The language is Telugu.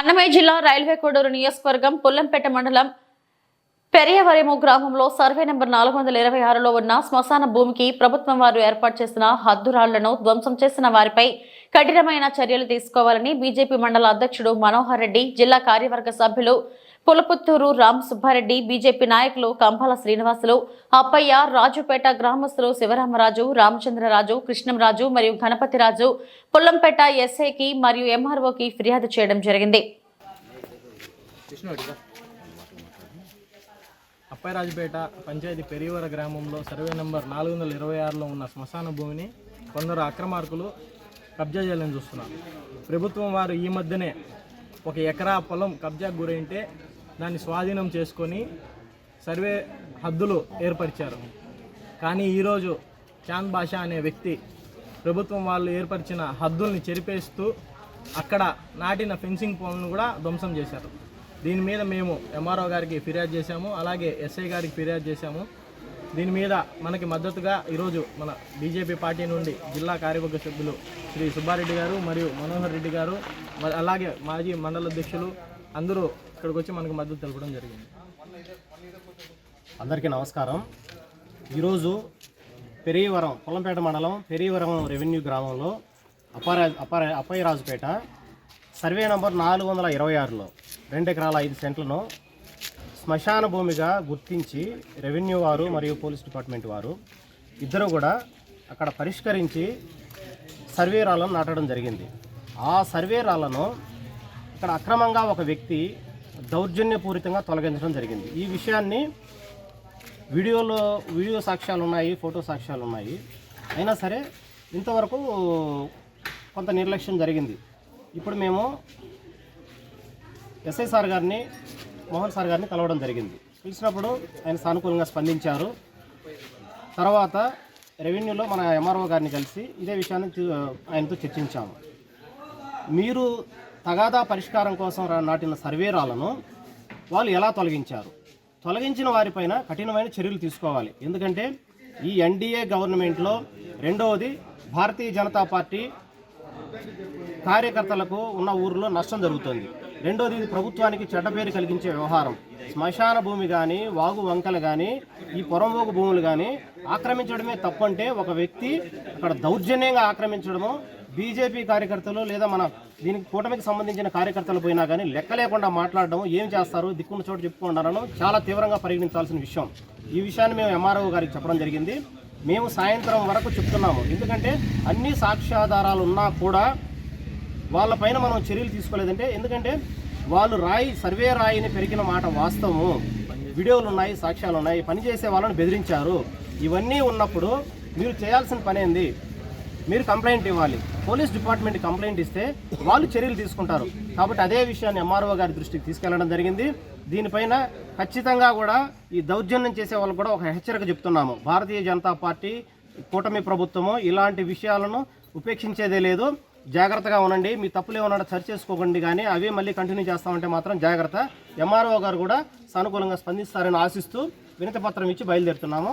అన్నమయ్య జిల్లా రైల్వే కోడూరు నియోజకవర్గం పుల్లంపేట మండలం పెరియవరేము గ్రామంలో సర్వే నెంబర్ నాలుగు వందల ఇరవై ఆరులో ఉన్న శ్మశాన భూమికి ప్రభుత్వం వారు ఏర్పాటు చేసిన హద్దురాళ్ళను ధ్వంసం చేసిన వారిపై కఠినమైన చర్యలు తీసుకోవాలని బీజేపీ మండల అధ్యక్షుడు మనోహర్ రెడ్డి జిల్లా కార్యవర్గ సభ్యులు కులపుత్తూరు రామ్ సుబ్బారెడ్డి బీజేపీ నాయకులు కంపాల శ్రీనివాసులు అప్పయ్య రాజుపేట గ్రామస్తులు శివరామరాజు రామచంద్రరాజు కృష్ణంరాజు మరియు గణపతిరాజు పుల్లంపేట ఎస్ఐకి మరియు ఎంఆర్ఓకి ఫిర్యాదు చేయడం జరిగింది. అప్పయరాజుపేట పంచాయతీ పెరియవర గ్రామంలో సర్వే నెంబర్ నాలుగు వందల ఇరవై ఆరులో ఉన్న శ్మశాన భూమిని కొందరు అక్రమార్కులు కబ్జా చేయాలని చూస్తున్నారు. ప్రభుత్వం వారు ఈ మధ్యనే ఒక ఎకరా పొలం కబ్జాకు గురైంటే దాన్ని స్వాధీనం చేసుకొని సర్వే హద్దులు ఏర్పరిచారు. కానీ ఈరోజు చాంద్ బాషా అనే వ్యక్తి ప్రభుత్వం వాళ్ళు ఏర్పరిచిన హద్దుల్ని చెరిపేస్తూ అక్కడ నాటిన ఫెన్సింగ్ పోల్ను కూడా ధ్వంసం చేశారు. దీని మీద మేము ఎంఆర్ఓ గారికి ఫిర్యాదు చేశాము అలాగే ఎస్ఐ గారికి ఫిర్యాదు చేశాము. దీని మీద మనకి మద్దతుగా ఈరోజు మన బీజేపీ పార్టీ నుండి జిల్లా కార్యవర్గ సభ్యులు శ్రీ సుబ్బారెడ్డి గారు మరియు మనోహర్ రెడ్డి గారు అలాగే మాజీ మండల అధ్యక్షులు అందరూ ఇక్కడికి వచ్చి మనకు మద్దతు తెలపడం జరిగింది. అందరికీ నమస్కారం. ఈరోజు పెరియవరం పొలంపేట మండలం పెరియవరం రెవెన్యూ గ్రామంలో అపారా అపార అప్పయరాజుపేట సర్వే నంబర్ నాలుగు వందల ఇరవై ఆరులో రెండు ఎకరాల ఐదు సెంట్లను శ్మశాన భూమిగా గుర్తించి రెవెన్యూ వారు మరియు పోలీస్ డిపార్ట్మెంట్ వారు ఇద్దరు కూడా అక్కడ పరిష్కరించి సర్వే రాళ్ళను నాటడం జరిగింది. ఆ సర్వే రాళ్ళను ఇక్కడ అక్రమంగా ఒక వ్యక్తి దౌర్జన్యపూరితంగా తొలగించడం జరిగింది. ఈ విషయాన్ని వీడియోలో వీడియో సాక్ష్యాలు ఉన్నాయి ఫోటో సాక్ష్యాలు ఉన్నాయి. అయినా సరే ఇంతవరకు కొంత నిర్లక్ష్యం జరిగింది. ఇప్పుడు మేము ఎస్ఐ సార్ గారిని మోహన్ సార్ గారిని కలవడం జరిగింది. పిలిచినప్పుడు ఆయన సానుకూలంగా స్పందించారు. తర్వాత రెవెన్యూలో మన ఎంఆర్ఓ గారిని కలిసి ఇదే విషయాన్ని ఆయనతో చర్చించాము. మీరు తగాదా పరిష్కారం కోసం నాటిన సర్వేరాలను వాళ్ళు ఎలా తొలగించారు? తొలగించిన వారిపైన కఠినమైన చర్యలు తీసుకోవాలి. ఎందుకంటే ఈ ఎన్డీఏ గవర్నమెంట్లో రెండవది భారతీయ జనతా పార్టీ కార్యకర్తలకు ఉన్న ఊరిలో నష్టం జరుగుతుంది. రెండోది ఇది ప్రభుత్వానికి చెడ్డ పేరు కలిగించే వ్యవహారం. శ్మశాన భూమి కానీ వాగు వంకలు కానీ ఈ పొరంవోగు భూములు కానీ ఆక్రమించడమే తప్పంటే ఒక వ్యక్తి అక్కడ దౌర్జన్యంగా ఆక్రమించడము బీజేపీ కార్యకర్తలు లేదా మన దీనికి కూటమికి సంబంధించిన కార్యకర్తలు పోయినా కానీ లెక్క లేకుండా మాట్లాడడం ఏం చేస్తారు దిక్కున్న చోటు చెప్పుకుంటారనో చాలా తీవ్రంగా పరిగణించాల్సిన విషయం. ఈ విషయాన్ని మేము ఎంఆర్ఓ గారికి చెప్పడం జరిగింది. మేము సాయంత్రం వరకు చెప్తున్నాము. ఎందుకంటే అన్ని సాక్ష్యాధారాలు ఉన్నా కూడా వాళ్ళపైన మనం చర్యలు తీసుకోలేదంటే ఎందుకంటే వాళ్ళు రాయి సర్వే రాయిని పెరిగిన మాట వాస్తవము. వీడియోలు ఉన్నాయి సాక్ష్యాలు ఉన్నాయి పని చేసే వాళ్ళని బెదిరించారు. ఇవన్నీ ఉన్నప్పుడు మీరు చేయాల్సిన పని ఏంది? మీరు కంప్లైంట్ ఇవ్వాలి. పోలీస్ డిపార్ట్మెంట్ కంప్లైంట్ ఇస్తే వాళ్ళు చర్యలు తీసుకుంటారు. కాబట్టి అదే విషయాన్ని ఎంఆర్ఓ గారి దృష్టికి తీసుకెళ్ళడం జరిగింది. దీనిపైన ఖచ్చితంగా కూడా ఈ దౌర్జన్యం చేసే వాళ్ళు కూడా ఒక హెచ్చరిక చెప్తున్నాము. భారతీయ జనతా పార్టీ కూటమి ప్రభుత్వము ఇలాంటి విషయాలను ఉపేక్షించేదే లేదు. జాగ్రత్తగా ఉండండి. మీ తప్పులు ఏమన్నా సరి చేసుకోకండి కానీ అవే మళ్ళీ కంటిన్యూ చేస్తామంటే మాత్రం జాగ్రత్త. ఎంఆర్ఓ గారు కూడా సానుకూలంగా స్పందిస్తారని ఆశిస్తూ వినతి పత్రం ఇచ్చి బయలుదేరుతున్నాము.